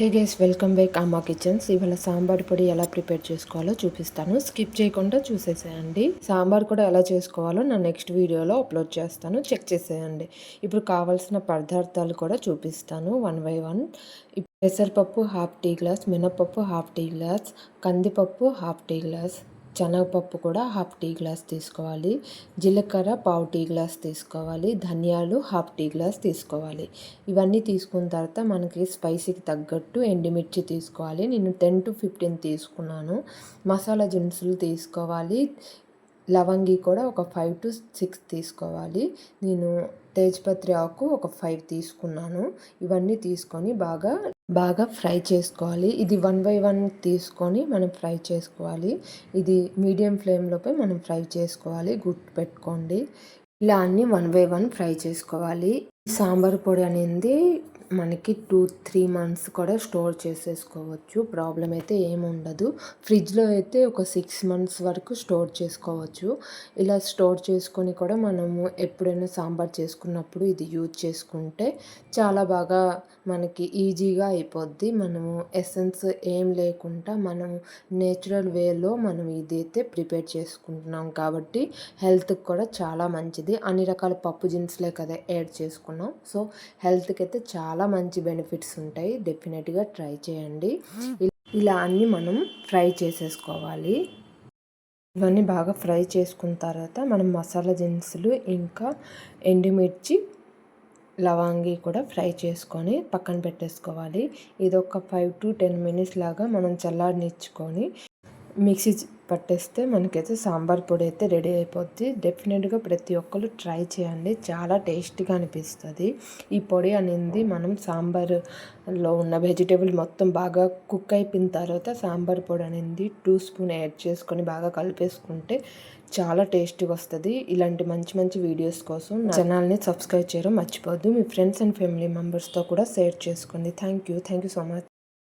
Hey guys welcome back Amma kitchens ఇవాళ సాంబార్ పొడి ఎలా ప్రిపేర్ చేసుకోవాలో చూపిస్తాను. స్కిప్ చేయకుండా చూసేసేయండి. సాంబార్ కూడా ఎలా చేసుకోవాలో నా నెక్స్ట్ వీడియోలో అప్లోడ్ చేస్తాను. చెక్ చేసేయండి. ఇప్పుడు కావాల్సిన పదార్థాలు కూడా చూపిస్తాను. వన్ బై వన్ పెసరపప్పు హాఫ్ టీ గ్లాస్ మినపప్పు హాఫ్ టీ గ్లాస్ కందిపప్పు హాఫ్ టీ గ్లాస్. శనగపప్పు కూడా హాఫ్ టీ గ్లాస్ తీసుకోవాలి. జీలకర్ర పావు టీ గ్లాస్ తీసుకోవాలి. ధనియాలు హాఫ్ టీ గ్లాస్ తీసుకోవాలి. ఇవన్నీ తీసుకున్న తర్వాత మనకి స్పైసీకి తగ్గట్టు ఎండుమిర్చి తీసుకోవాలి. నేను టెన్ టు ఫిఫ్టీన్ తీసుకున్నాను. మసాలా దినుసులు తీసుకోవాలి. లవంగి కూడా ఒక ఫైవ్ టు సిక్స్ తీసుకోవాలి. నేను తేజ్పత్రి ఆకు ఒక ఫైవ్ తీసుకున్నాను. ఇవన్నీ తీసుకొని బాగా బాగా ఫ్రై చేసుకోవాలి. ఇది వన్ బై వన్ తీసుకొని మనం ఫ్రై చేసుకోవాలి. ఇది మీడియం ఫ్లేమ్లోపై మనం ఫ్రై చేసుకోవాలి. గుర్తు పెట్టుకోండి ఇలా అన్నీ వన్ బై వన్ ఫ్రై చేసుకోవాలి. సాంబార్ పొడి అనేది మనకి టూ త్రీ మంత్స్ కూడా స్టోర్ చేసేసుకోవచ్చు. ప్రాబ్లం అయితే ఏముండదు ఫ్రిడ్జ్లో అయితే ఒక సిక్స్ మంత్స్ వరకు స్టోర్ చేసుకోవచ్చు. ఇలా స్టోర్ చేసుకొని కూడా మనము ఎప్పుడైనా సాంబార్ చేసుకున్నప్పుడు ఇది యూజ్ చేసుకుంటే చాలా బాగా మనకి ఈజీగా అయిపోద్ది. మనము ఎసెన్స్ ఏం లేకుండా మనము నేచురల్ వేలో మనం ఇదైతే ప్రిపేర్ చేసుకుంటున్నాం కాబట్టి హెల్త్కి కూడా చాలా మంచిది. అన్ని రకాల పప్పు దినుసులే కదా యాడ్ చేసుకున్నాం. సో హెల్త్కి అయితే చాలా చాలా మంచి బెనిఫిట్స్ ఉంటాయి. డెఫినెట్గా ట్రై చేయండి. ఇలా అన్నీ మనం ఫ్రై చేసేసుకోవాలి. ఇవన్నీ బాగా ఫ్రై చేసుకున్న తర్వాత మనం మసాలా దినుసులు ఇంకా ఎండుమిర్చి లవంగి కూడా ఫ్రై చేసుకొని పక్కన పెట్టేసుకోవాలి. ఇది ఒక ఫైవ్ టు టెన్ మినిట్స్ లాగా మనం చల్లారనిచ్చుకొని మిక్సీ పట్టేస్తే మనకైతే సాంబార్ పొడి అయితే రెడీ అయిపోద్ది. డెఫినెట్గా ప్రతి ఒక్కరు ట్రై చేయండి. చాలా టేస్టీగా అనిపిస్తుంది. ఈ పొడి అనేది మనం సాంబార్లో ఉన్న వెజిటేబుల్ మొత్తం బాగా కుక్ అయిపోయిన తర్వాత సాంబార్ పొడి అనేది టూ స్పూన్ యాడ్ చేసుకొని బాగా కలిపేసుకుంటే చాలా టేస్టీగా వస్తుంది. ఇలాంటి మంచి మంచి వీడియోస్ కోసం ఛానల్ని సబ్స్క్రైబ్ చేయడం మర్చిపోద్దు మీ ఫ్రెండ్స్ అండ్ ఫ్యామిలీ మెంబర్స్తో కూడా షేర్ చేసుకోండి. Thank you thank you so much